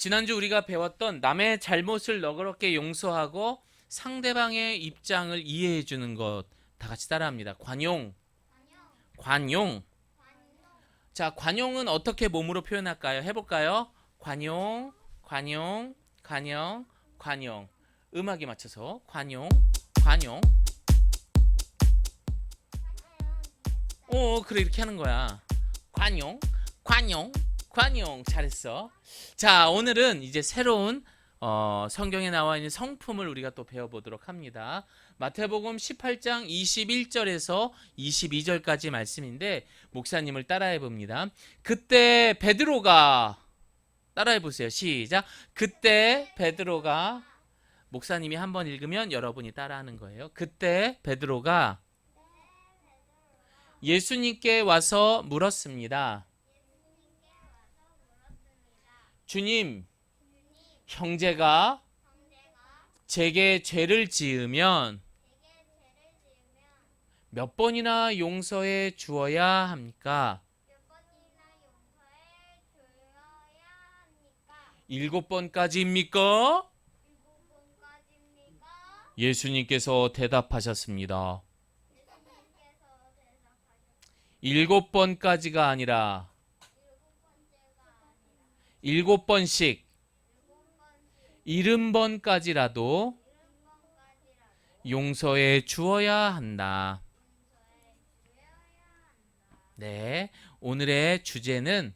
지난주 우리가 배웠던 남의 잘못을 너그럽게 용서하고 상대방의 입장을 이해해 주는 것 다 같이 따라합니다. 관용. 관용. 자, 관용은 어떻게 몸으로 표현할까요? 해 볼까요? 관용, 관용, 관용, 관용. 음악에 맞춰서 관용, 관용. 오, 그래 이렇게 하는 거야. 관용, 관용, 관용. 잘했어. 자, 오늘은 이제 새로운 어, 성경에 나와 있는 성품을 우리가 또 배워보도록 합니다. 마태복음 18장 21절에서 22절까지 말씀인데 목사님을 따라해 봅니다. 그때 베드로가 따라해 보세요. 시작. 그때 베드로가 목사님이 한번 읽으면 여러분이 따라하는 거예요. 그때 베드로가 예수님께 와서 물었습니다. 주님, 형제가 제게 죄를 지으면 몇 번이나 용서해 주어야 합니까? 일곱 번까지입니까? 예수님께서 대답하셨습니다. 일곱 번까지가 아니라 일곱 번씩 일흔 번까지라도 용서해 주어야 한다. 네, 오늘의 주제는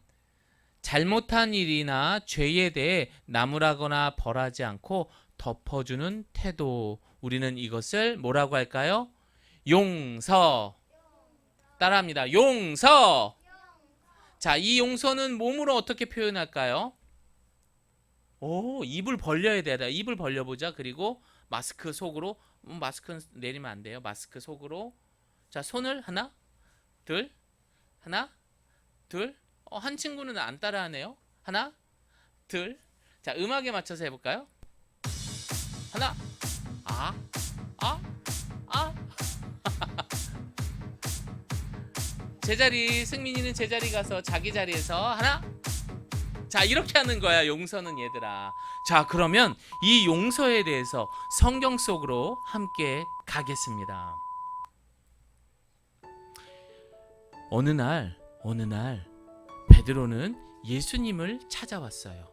잘못한 일이나 죄에 대해 나무라거나 벌하지 않고 덮어주는 태도. 우리는 이것을 뭐라고 할까요? 용서. 따라합니다. 용서. 자, 이 용서는 몸으로 어떻게 표현할까요? 오, 입을 벌려야 돼. 입을 벌려보자. 그리고 마스크 속으로. 음, 마스크는 내리면 안 돼요. 마스크 속으로. 자, 손을 하나, 둘, 하나, 둘. 어, 한 친구는 안 따라하네요. 하나, 둘. 자, 음악에 맞춰서 해볼까요? 하나, 아, 아, 제자리, 승민이는 제자리 가서 자기 자리에서 하나, 자, 이렇게 하는 거야, 용서는 얘들아. 자, 그러면 이 용서에 대해서 성경 속으로 함께 가겠습니다. 어느 날, 어느 날, 베드로는 예수님을 찾아왔어요.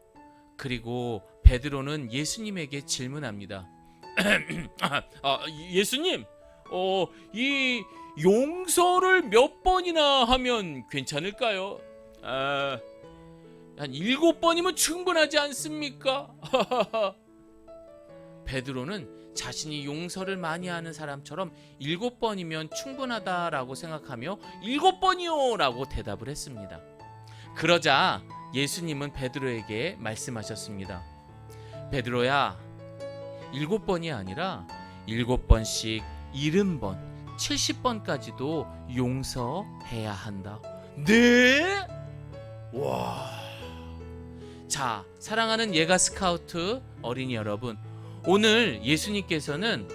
그리고 베드로는 예수님에게 질문합니다. 아, 예수님, 어, 이 용서를 몇 번이나 하면 괜찮을까요? 아, 한 일곱 번이면 충분하지 않습니까? 베드로는 자신이 용서를 많이 하는 사람처럼 일곱 번이면 충분하다라고 생각하며 일곱 번이요라고 대답을 했습니다. 그러자 예수님은 베드로에게 말씀하셨습니다. 베드로야, 일곱 번이 아니라 일곱 번씩 일흔 번, 칠십 번까지도 용서해야 한다. 네? 와. 자, 사랑하는 예가 스카우트 어린이 여러분, 오늘 예수님께서는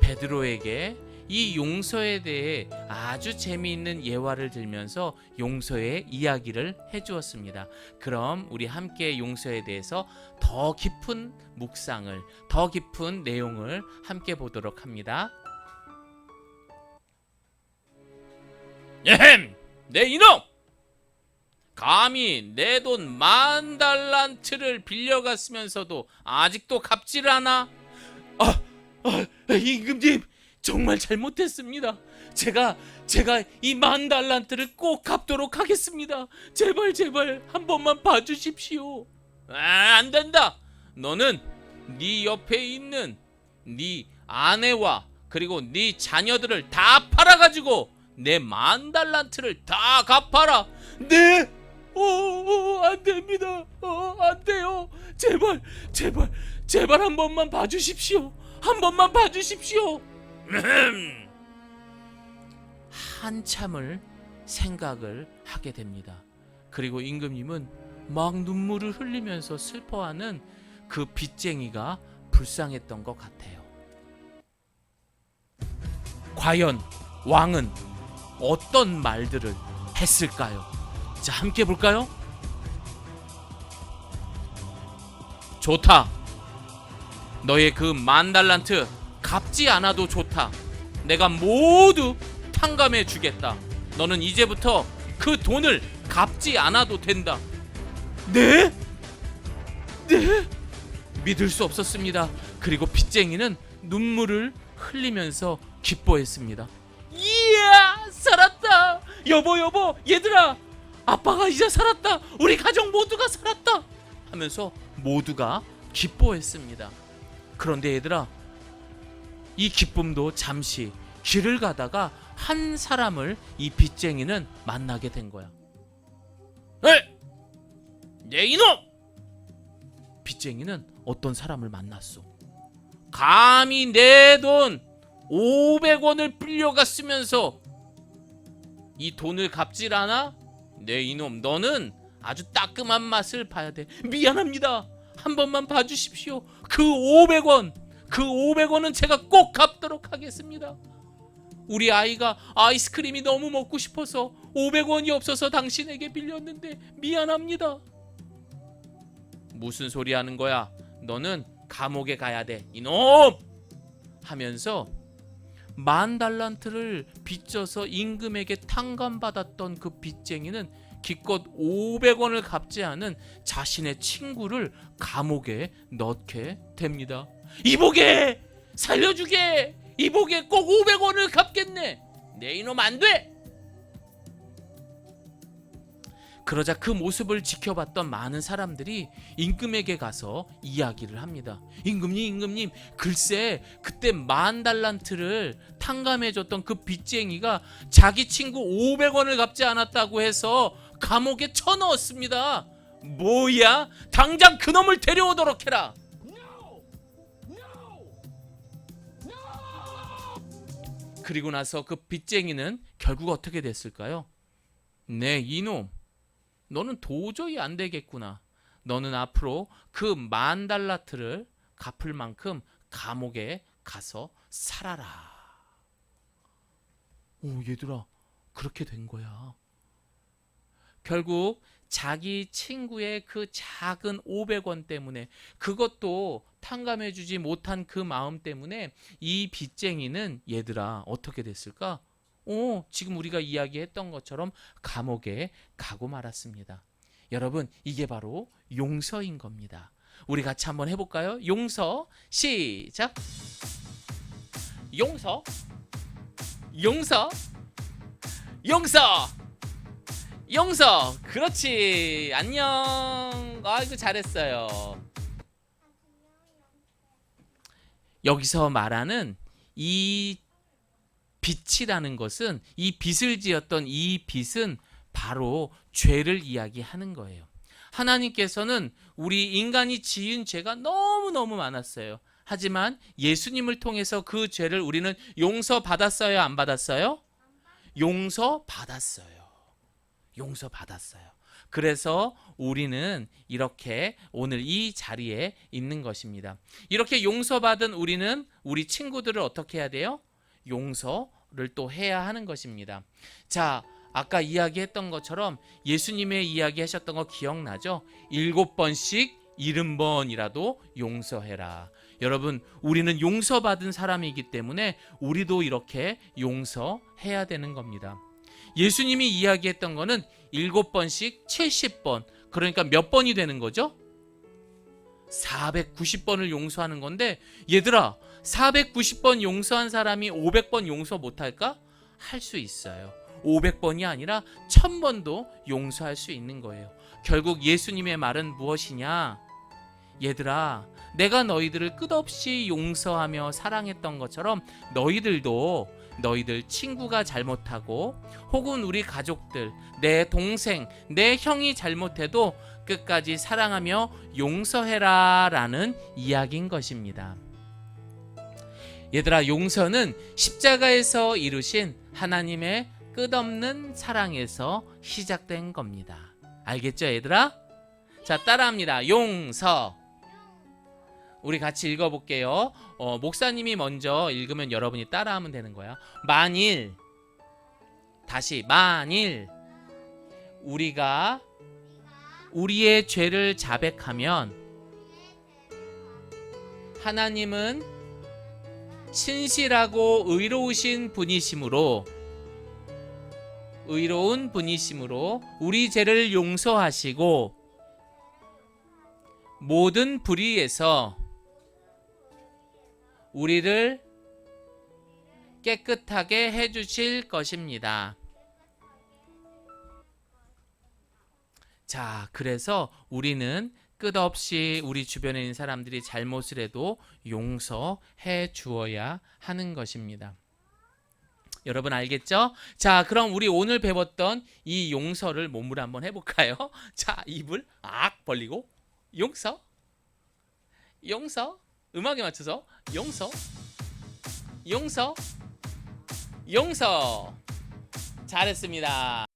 베드로에게 이 용서에 대해 아주 재미있는 예화를 들면서 용서의 이야기를 해주었습니다. 그럼 우리 함께 용서에 대해서 더 깊은 묵상을, 더 깊은 내용을 함께 보도록 합니다. 예헴! 내 이놈! 감히 내 돈 만 달란트를 빌려갔으면서도 아직도 갚지를 않아? 아, 아, 임금님 정말 잘못했습니다. 제가 제가 이 만 달란트를 꼭 갚도록 하겠습니다. 제발 제발 한 번만 봐주십시오. 아, 안 된다. 너는 네 옆에 있는 네 아내와 그리고 네 자녀들을 다 팔아가지고 내 만 달란트를 다 갚아라. 네. 오, 오, 안 됩니다. 어, 안 돼요. 제발, 제발, 제발 한 번만 봐주십시오. 한 번만 봐주십시오. 한참을 생각을 하게 됩니다. 그리고 임금님은 막 눈물을 흘리면서 슬퍼하는 그 빚쟁이가 불쌍했던 것 같아요. 과연 왕은 어떤 말들을 했을까요? 자, 함께 볼까요? 좋다. 너의 그 만달란트 갚지 않아도 좋다. 내가 모두 탕감해 주겠다. 너는 이제부터 그 돈을 갚지 않아도 된다. 네? 네? 믿을 수 없었습니다. 그리고 빚쟁이는 눈물을 흘리면서 기뻐했습니다. 여보, 여보, 얘들아. 아빠가 이제 살았다. 우리 가족 모두가 살았다. 하면서 모두가 기뻐했습니다. 그런데 얘들아, 이 기쁨도 잠시 길을 가다가 한 사람을 이 빚쟁이는 만나게 된 거야. 에! 내 이놈! 빚쟁이는 어떤 사람을 만났어. 감히 내 돈 500원을 빌려갔으면서 이 돈을 갚질 않아? 내 이놈 너는 아주 따끔한 맛을 봐야 돼. 미안합니다. 한 번만 봐주십시오. 그 500원, 그 500원은 제가 꼭 갚도록 하겠습니다. 우리 아이가 아이스크림이 너무 먹고 싶어서 500원이 없어서 당신에게 빌렸는데 미안합니다. 무슨 소리 하는 거야? 너는 감옥에 가야 돼. 이놈! 하면서 만 달란트를 빚져서 임금에게 탕감받았던 그 빚쟁이는 기껏 500원을 갚지 않은 자신의 친구를 감옥에 넣게 됩니다. 이보게! 살려주게! 이보게 꼭 500원을 갚겠네! 내 이놈 안 돼! 그러자 그 모습을 지켜봤던 많은 사람들이 임금에게 가서 이야기를 합니다. 임금님, 임금님, 글쎄 그때 만 달란트를 탕감해줬던 그 빚쟁이가 자기 친구 500원을 갚지 않았다고 해서 감옥에 쳐넣었습니다. 뭐야? 당장 그놈을 데려오도록 해라. 그리고 나서 그 빚쟁이는 결국 어떻게 됐을까요? 네, 이놈. 너는 도저히 안 되겠구나. 너는 앞으로 그 만 달라트를 갚을 만큼 감옥에 가서 살아라. 오, 얘들아, 그렇게 된 거야. 결국 자기 친구의 그 작은 500원 때문에 그것도 탕감해 주지 못한 그 마음 때문에 이 빚쟁이는 얘들아 어떻게 됐을까? 오, 지금 우리가 이야기했던 것처럼 감옥에 가고 말았습니다. 여러분, 이게 바로 용서인 겁니다. 우리 같이 한번 해볼까요? 용서, 시작! 용서, 용서, 용서, 용서! 그렇지! 안녕! 아이고, 잘했어요. 여기서 말하는 이 빚이라는 것은 이 빚을 지었던 이 빚은 바로 죄를 이야기하는 거예요. 하나님께서는 우리 인간이 지은 죄가 너무너무 많았어요. 하지만 예수님을 통해서 그 죄를 우리는 용서받았어요, 안 받았어요? 용서받았어요. 용서받았어요. 그래서 우리는 이렇게 오늘 이 자리에 있는 것입니다. 이렇게 용서받은 우리는 우리 친구들을 어떻게 해야 돼요? 용서를 또 해야 하는 것입니다. 자, 아까 이야기했던 것처럼 예수님의 이야기하셨던 거 기억나죠? 일곱 번씩 일흔 번이라도 용서해라. 여러분, 우리는 용서받은 사람이기 때문에 우리도 이렇게 용서해야 되는 겁니다. 예수님이 이야기했던 거는 일곱 번씩 70번. 그러니까 몇 번이 되는 거죠? 490번을 용서하는 건데 얘들아 490번 용서한 사람이 500번 용서 못할까? 할 수 있어요. 500번이 아니라 1000번도 용서할 수 있는 거예요. 결국 예수님의 말은 무엇이냐? 얘들아, 내가 너희들을 끝없이 용서하며 사랑했던 것처럼 너희들도 너희들 친구가 잘못하고 혹은 우리 가족들, 내 동생, 내 형이 잘못해도 끝까지 사랑하며 용서해라 라는 이야기인 것입니다. 얘들아, 용서는 십자가에서 이루신 하나님의 끝없는 사랑에서 시작된 겁니다. 알겠죠, 얘들아? 자, 따라합니다. 용서. 우리 같이 읽어볼게요. 어, 목사님이 먼저 읽으면 여러분이 따라하면 되는 거야. 만일 다시 만일 우리가 우리의 죄를 자백하면 하나님은 신실하고 의로우신 분이시므로 의로운 분이시므로 우리 죄를 용서하시고 모든 불의에서 우리를 깨끗하게 해 주실 것입니다. 자, 그래서 우리는 끝없이 우리 주변에 있는 사람들이 잘못을 해도 용서해 주어야 하는 것입니다. 여러분 알겠죠? 자, 그럼 우리 오늘 배웠던 이 용서를 몸으로 한번 해볼까요? 자, 입을 악 벌리고 용서, 용서, 음악에 맞춰서 용서, 용서, 용서. 잘했습니다.